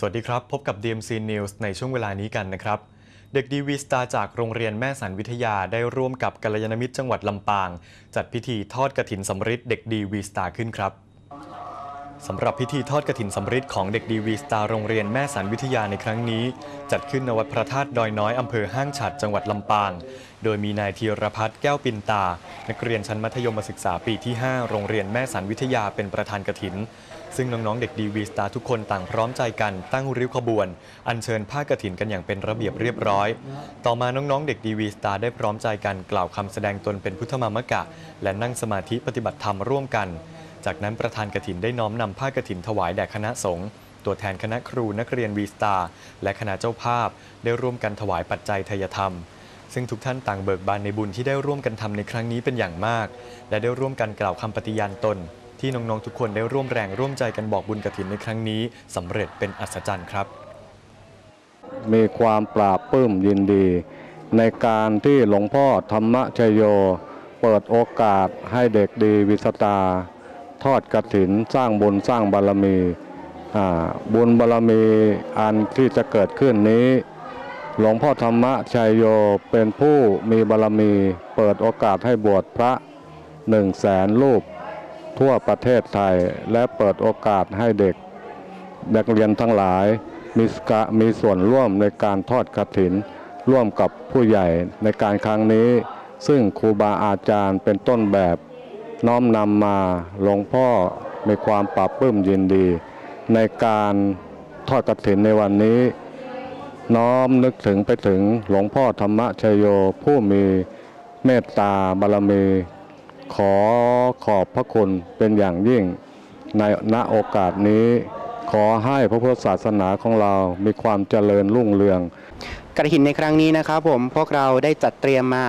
สวัสดีครับ พบกับ DMC News ในช่วงเวลานี้กันนะครับ เด็กดีวีสตาจากโรงเรียนแม่สันวิทยาได้ร่วมกับกัลยาณมิตรจังหวัดลำปาง จัดพิธีทอดกระถินสำริดเด็กดีวีสตาขึ้นครับ สำหรับพิธีทอดกระถินสำริดของเด็กดีวีสตาร์โรงเรียนแม่สันวิทยาในครั้งนี้ จัดขึ้นณวัดพระธาตุดอยน้อยอำเภอห้างฉัดจังหวัดลำปาง โดยมีนายธีรพัฒน์แก้วปินตา นักเรียนชั้นมัธยมศึกษาปีที่ 5 โรงเรียนแม่สันวิทยาเป็นประธานกระถิน ซึ่งน้อง ๆ เด็กดีวีสตาร์ทุกคนต่างพร้อมใจกันตั้งริ้วขบวน อัญเชิญผ้ากฐินกันอย่างเป็นระเบียบเรียบร้อย ต่อมาน้องๆเด็กดีวีสตาร์ได้พร้อมใจกันกล่าวคำแสดงตนเป็นพุทธมามกะ และนั่งสมาธิปฏิบัติธรรมร่วมกัน จากนั้นประธานกฐินได้น้อมนำผ้ากฐินถวายแด่คณะสงฆ์ตัวแทนคณะครูนักเรียนวีสตาและคณะเจ้าภาพ ได้ร่วมกันถวายปัจจัยทยธรรม ซึ่งทุกท่านต่างเบิกบานในบุญที่ได้ร่วมกันทำในครั้งนี้เป็นอย่างมาก และได้ร่วมกันกล่าวคำปฏิญาณตน ที่น้องๆทุกคนได้ร่วมแรงร่วมใจกันบอกบุญกฐินในครั้งนี้สำเร็จเป็นอัศจรรย์ครับ มีความปราบปลื้มยินดี ในการที่หลวงพ่อธรรมชโย เปิดโอกาสให้เด็กดีวิสตา ทอดกระถินสร้างบุญสร้างบารมีบุญบารมีอันที่จะเกิดขึ้นนี้ หลวงพ่อธรรมชัยโยเป็นผู้มีบารมีเปิดโอกาสให้บวชพระหนึ่งแสนรูปทั่วประเทศไทยและเปิดโอกาสให้เด็กนักเรียนทั้งหลายมีสกะมีส่วนร่วมในการทอดกฐิน ร่วมกับผู้ใหญ่ในการครั้งนี้ ซึ่งครูบาอาจารย์เป็นต้นแบบ น้อมนำมาหลวงพ่อมีความปรับปื้มยินดี ในการทอดกฐินในวันนี้ น้อมนึกถึงไปถึงหลวงพ่อธรรมชโยผู้มีเมตตาบารมี ขอขอบพระคุณเป็นอย่างยิ่ง ในณโอกาสนี้ขอให้พระพุทธศาสนาของเรา มีความเจริญรุ่งเรือง กระถินในครั้งนี้นะครับผมพวกเราได้จัดเตรียมมา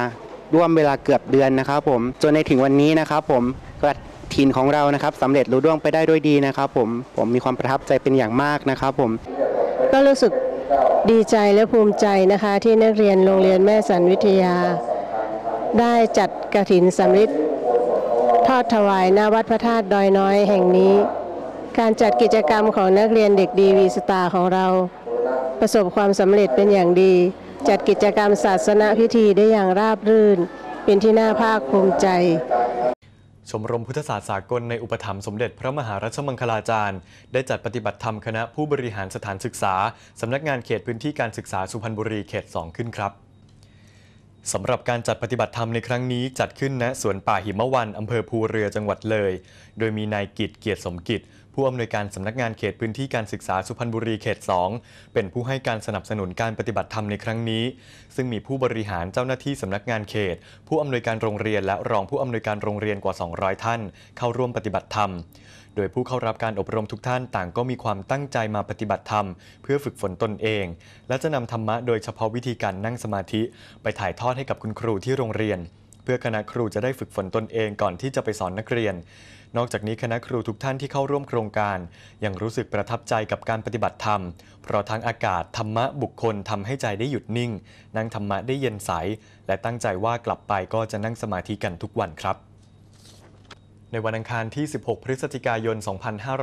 ร่วมเวลาเกือบเดือนนะครับผมจนในถึงวันนี้นะครับผมกระถินของเรานะครับสำเร็จลุล่วงไปได้ด้วยดีนะครับผมผมมีความประทับใจเป็นอย่างมากนะครับผมก็รู้สึกดีใจและภูมิใจนะคะ ที่นักเรียนโรงเรียนแม่สันวิทยา ได้จัดกระถินสำริดทอดถวายหน้าวัดพระธาตุดอยน้อยแห่งนี้ การจัดกิจกรรมของนักเรียนเด็กดีวีสตาของเรา ประสบความสำเร็จเป็นอย่างดี จัดกิจกรรมศาสนพิธีได้อย่างราบรื่น เป็นที่น่าภาคภูมิใจ ชมรมพุทธศาสตร์สากลในอุปถัมภ์สมเด็จพระมหารัชมังคลาจารย์ ได้จัดปฏิบัติธรรมคณะผู้บริหารสถานศึกษา สำนักงานเขตพื้นที่การศึกษาสุพรรณบุรีเขต 2 ขึ้นครับสำหรับการจัดปฏิบัติธรรมในครั้งนี้จัดขึ้นณสวนป่าหิมวันอำเภอภูเรือจังหวัดเลย โดยมีนายกิจเกียรติสมกิจ ผู้อำนวยการสำนักงานเขตพื้นที่การศึกษาสุพรรณบุรีเขต 2 เป็นผู้ให้การสนับสนุนการปฏิบัติธรรมในครั้งนี้ ซึ่งมีผู้บริหารเจ้าหน้าที่สำนักงานเขต ผู้อำนวยการโรงเรียนและรองผู้อำนวยการโรงเรียนกว่า 200 ท่าน เข้าร่วมปฏิบัติธรรม โดยผู้เข้ารับการอบรมทุกท่านต่างก็มีความตั้งใจมาปฏิบัติธรรม เพื่อฝึกฝนตนเอง และจะนำธรรมะโดยเฉพาะวิธีการนั่งสมาธิ ไปถ่ายทอดให้กับคุณครูที่โรงเรียน พื่อคณะครูจะได้ฝึกฝนตนเองก่อนที่จะไปสอนนักเรียน นอกจากนี้คณะครูทุกท่านที่เข้าร่วมโครงการ ยังรู้สึกประทับใจกับการปฏิบัติธรรม เพราะทั้งอากาศธรรมะบุคคลทำให้ใจได้หยุดนิ่ง นั่งธรรมะได้เย็นใส และตั้งใจว่ากลับไปก็จะนั่งสมาธิกันทุกวันครับในวันอังคารที่ 16 พฤศจิกายน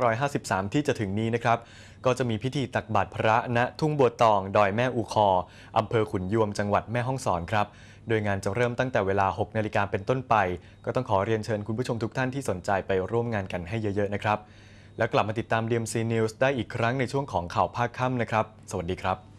2553 ที่จะถึงนี้นะครับ ก็จะมีพิธีตักบาตรพระณทุ่งบัวตอง ดอยแม่อูคอ อำเภอขุนยวม จังหวัดแม่ฮ่องสอนครับ โดยงานจะเริ่มตั้งแต่เวลา 6 นาฬิกาเป็นต้นไป ก็ต้องขอเรียนเชิญคุณผู้ชมทุกท่านที่สนใจไปร่วมงานกันให้เยอะ ๆ นะครับ แล้วกลับมาติดตาม DMC News ได้อีกครั้งในช่วงของข่าวภาคค่ำนะครับ สวัสดีครับ